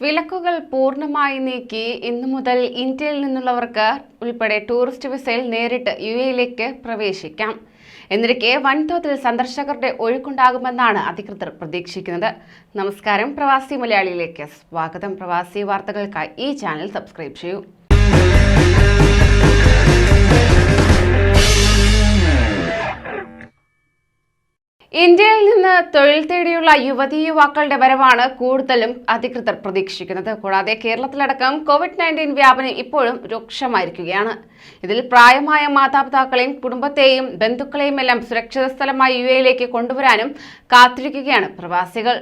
വിലക്കുകൾ പൂർണമായി നീക്കി ഇന്നു മുതൽ ഇന്ത്യയിൽ നിന്നുള്ളവർക്ക് ഉൾപ്പെടെ ടൂറിസ്റ്റ് വിസയിൽ നേരിട്ട് യു എയിലേക്ക് പ്രവേശിക്കാം. എന്നിരിക്കെ വൻതോതിൽ സന്ദർശകരുടെ ഒഴുക്കുണ്ടാകുമെന്നാണ് അധികൃതർ പ്രതീക്ഷിക്കുന്നത്. നമസ്കാരം പ്രവാസി മലയാളിയിലേക്ക്. സ്വാഗതം പ്രവാസി വാർത്തകൾക്കായി ഈ ചാനൽ സബ്സ്ക്രൈബ് ചെയ്യൂ. ഇന്ത്യയിൽ നിന്ന് തൊഴിൽ തേടിയുള്ള യുവതി യുവാക്കളുടെ വരവാണ് കൂടുതലും അധികൃതർ പ്രതീക്ഷിക്കുന്നത്. കൂടാതെ കേരളത്തിലടക്കം കോവിഡ് നയന്റീൻ വ്യാപനം ഇപ്പോഴും രൂക്ഷമായിരിക്കുകയാണ്. ഇതിൽ പ്രായമായ മാതാപിതാക്കളെയും കുടുംബത്തെയും ബന്ധുക്കളെയും എല്ലാം സുരക്ഷിത സ്ഥലമായി യു എയിലേക്ക് കൊണ്ടുവരാനും കാത്തിരിക്കുകയാണ് പ്രവാസികൾ.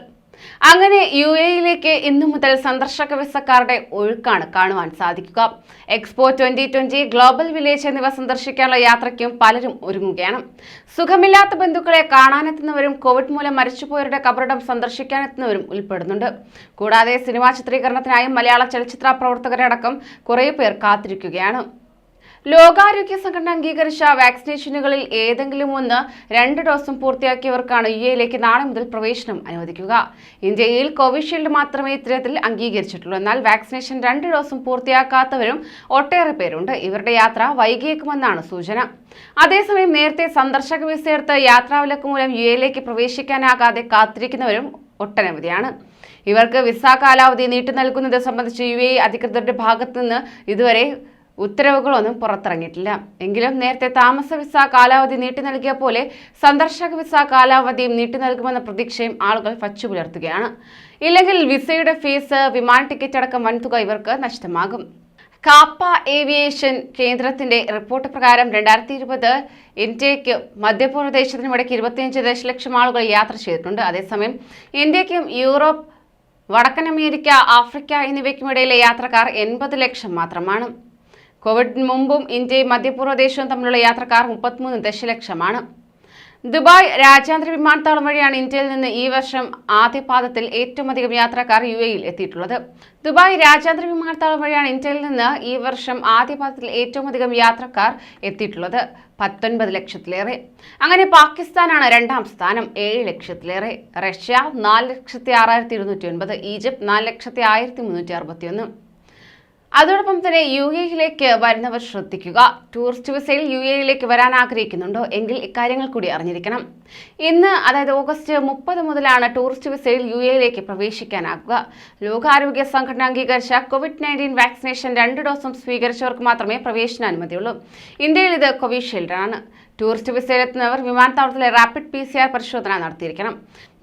അങ്ങനെ യു എയിലേക്ക് ഇന്നു മുതൽ സന്ദർശക വിസക്കാരുടെ ഒഴുക്കാണ് കാണുവാൻ സാധിക്കുക. Expo twenty twenty global village എന്നിവ സന്ദർശിക്കാനുള്ള യാത്രയ്ക്കും പലരും ഒരുങ്ങുകയാണ്. സുഖമില്ലാത്ത ബന്ധുക്കളെ കാണാനെത്തുന്നവരും കോവിഡ് മൂലം മരിച്ചുപോയവരുടെ കബറിടം സന്ദർശിക്കാനെത്തുന്നവരും ഉൾപ്പെടുന്നുണ്ട്. കൂടാതെ സിനിമാ ചിത്രീകരണത്തിനായും മലയാള ചലച്ചിത്ര പ്രവർത്തകരടക്കം കുറേ പേർ കാത്തിരിക്കുകയാണ്. ലോകാരോഗ്യ സംഘടന അംഗീകരിച്ച വാക്സിനേഷനുകളിൽ ഏതെങ്കിലും ഒന്ന് രണ്ട് ഡോസും പൂർത്തിയാക്കിയവർക്കാണ് യു എയിലേക്ക് നാളെ മുതൽ പ്രവേശനം അനുവദിക്കുക. ഇന്ത്യയിൽ കോവിഷീൽഡ് മാത്രമേ ഇത്തരത്തിൽ അംഗീകരിച്ചിട്ടുള്ളൂ. എന്നാൽ വാക്സിനേഷൻ രണ്ട് ഡോസും പൂർത്തിയാക്കാത്തവരും ഒട്ടേറെ പേരുണ്ട്. ഇവരുടെ യാത്ര വൈകിയേക്കുമെന്നാണ് സൂചന. അതേസമയം നേരത്തെ സന്ദർശക വിസയെടുത്ത് യാത്രാവിലക്ക് മൂലം യു എയിലേക്ക് പ്രവേശിക്കാനാകാതെ കാത്തിരിക്കുന്നവരും ഒട്ടനവധിയാണ്. ഇവർക്ക് വിസ കാലാവധി നീട്ടി നൽകുന്നത് സംബന്ധിച്ച് യു എ അധികൃതരുടെ ഭാഗത്തുനിന്ന് ഇതുവരെ ഉത്തരവുകളൊന്നും പുറത്തിറങ്ങിയിട്ടില്ല. എങ്കിലും നേരത്തെ താമസ വിസ കാലാവധി നീട്ടി നൽകിയ പോലെ സന്ദർശക വിസ കാലാവധിയും നീട്ടി നൽകുമെന്ന പ്രതീക്ഷയും ആളുകൾ വച്ചു പുലർത്തുകയാണ് ഇല്ലെങ്കിൽ വിസയുടെ ഫീസ് വിമാന ടിക്കറ്റ് അടക്കം വൻതുക ഇവർക്ക് നഷ്ടമാകും. കാപ്പ ഏവിയേഷൻ കേന്ദ്രത്തിന്റെ റിപ്പോർട്ട് പ്രകാരം രണ്ടായിരത്തി ഇരുപത് ഇന്ത്യയ്ക്ക് മധ്യപ്രദേശത്തിനും ഇടയ്ക്ക് ഇരുപത്തിയഞ്ച് ദശലക്ഷം ആളുകൾ യാത്ര ചെയ്തിട്ടുണ്ട്. അതേസമയം ഇന്ത്യക്കും യൂറോപ്പ് വടക്കൻ അമേരിക്ക ആഫ്രിക്ക എന്നിവയ്ക്കുമിടയിലെ യാത്രക്കാർ എൺപത് ലക്ഷം മാത്രമാണ്. കോവിഡ് മുമ്പും ഇന്ത്യയും മധ്യപൂർവദേശവും തമ്മിലുള്ള യാത്രക്കാർ മുപ്പത്തിമൂന്ന് ദശലക്ഷമാണ്. ദുബായ് രാജ്യാന്തര വിമാനത്താവളം വഴിയാണ് ഇന്ത്യയിൽ നിന്ന് ഈ വർഷം ആദ്യപാദത്തിൽ ഏറ്റവും അധികം യാത്രക്കാർ യു എയിൽ എത്തിയിട്ടുള്ളത്. ദുബായ് രാജ്യാന്തര വിമാനത്താവളം വഴിയാണ് ഇന്ത്യയിൽ നിന്ന് ഈ വർഷം ആദ്യപാദത്തിൽ ഏറ്റവും അധികം യാത്രക്കാർ എത്തിയിട്ടുള്ളത്. പത്തൊൻപത് ലക്ഷത്തിലേറെ. അങ്ങനെ പാകിസ്ഥാനാണ് രണ്ടാം സ്ഥാനം ഏഴ് ലക്ഷത്തിലേറെ. റഷ്യ നാല് ലക്ഷത്തി ആറായിരത്തി ഇരുന്നൂറ്റി ഒൻപത് ഈജിപ്ത് നാല് ലക്ഷത്തി ആയിരത്തി മുന്നൂറ്റി അറുപത്തി ഒന്ന് അതോടൊപ്പം തന്നെ യു എയിലേക്ക് വരുന്നവർ ശ്രദ്ധിക്കുക. ടൂറിസ്റ്റ് വിസയിൽ യു എയിലേക്ക് വരാൻ ആഗ്രഹിക്കുന്നുണ്ടോ എങ്കിൽ ഇക്കാര്യങ്ങൾ കൂടി അറിഞ്ഞിരിക്കണം. ഇന്ന് അതായത് ഓഗസ്റ്റ് മുപ്പത് മുതലാണ് ടൂറിസ്റ്റ് വിസയിൽ യു എയിലേക്ക് പ്രവേശിക്കാനാകുക ലോകാരോഗ്യ സംഘടന അംഗീകരിച്ച കോവിഡ് നയന്റീൻ വാക്സിനേഷൻ രണ്ട് ഡോസും സ്വീകരിച്ചവർക്ക് മാത്രമേ പ്രവേശനാനുമതിയുള്ളൂ. ഇന്ത്യയിൽ ഇത് കോവിഷീൽഡാണ്. ടൂറിസ്റ്റ് വിസയിലെത്തുന്നവർ വിമാനത്താവളത്തിലെ റാപ്പിഡ് പി സി ആർ പരിശോധന നടത്തിയിരിക്കണം.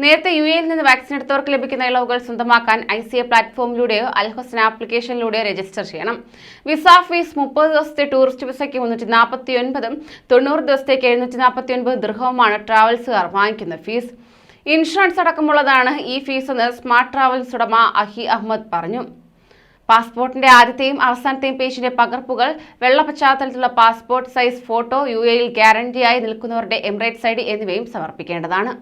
നേരത്തെ യു എയിൽ നിന്ന് വാക്സിൻ എടുത്തവർക്ക് ലഭിക്കുന്ന ഇളവുകൾ സ്വന്തമാക്കാൻ ഐ സി എ പ്ലാറ്റ്ഫോമിലൂടെയോ അൽഹസൻ ആപ്ലിക്കേഷനിലൂടെയോ രജിസ്റ്റർ ചെയ്യണം. വിസ ഫീസ് മുപ്പത് ദിവസത്തെ ടൂറിസ്റ്റ് വിസയ്ക്ക് മുന്നൂറ്റി നാൽപ്പത്തി ഒൻപതും തൊണ്ണൂറ് ദിവസത്തേക്ക് എഴുന്നൂറ്റി നാൽപ്പത്തി ഒൻപത് ദൃഹവുമാണ് ട്രാവൽസുകാർ വാങ്ങിക്കുന്ന ഫീസ്. ഇൻഷുറൻസ് അടക്കമുള്ളതാണ് ഈ ഫീസ് എന്ന് സ്മാർട്ട് ട്രാവൽസ് ഉടമ അഹി അഹമ്മദ് പറഞ്ഞു. പാസ്പോർട്ടിന്റെ ആദ്യത്തെയും അവസാനത്തെയും പേജിന്റെ പകർപ്പുകൾ വെള്ള പശ്ചാത്തലത്തിലുള്ള പാസ്പോർട്ട് സൈസ് ഫോട്ടോ യു എയിൽ ഗ്യാരണ്ടിയായി നിൽക്കുന്നവരുടെ എമിറേറ്റ്സ് ഐ ഡി എന്നിവയും സമർപ്പിക്കേണ്ടതാണ്.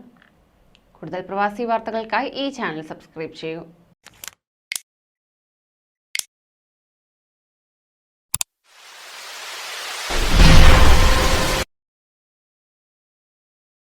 കൂടുതൽ പ്രവാസി വാർത്തകൾക്കായി ഈ ചാനൽ സബ്സ്ക്രൈബ് ചെയ്യൂ.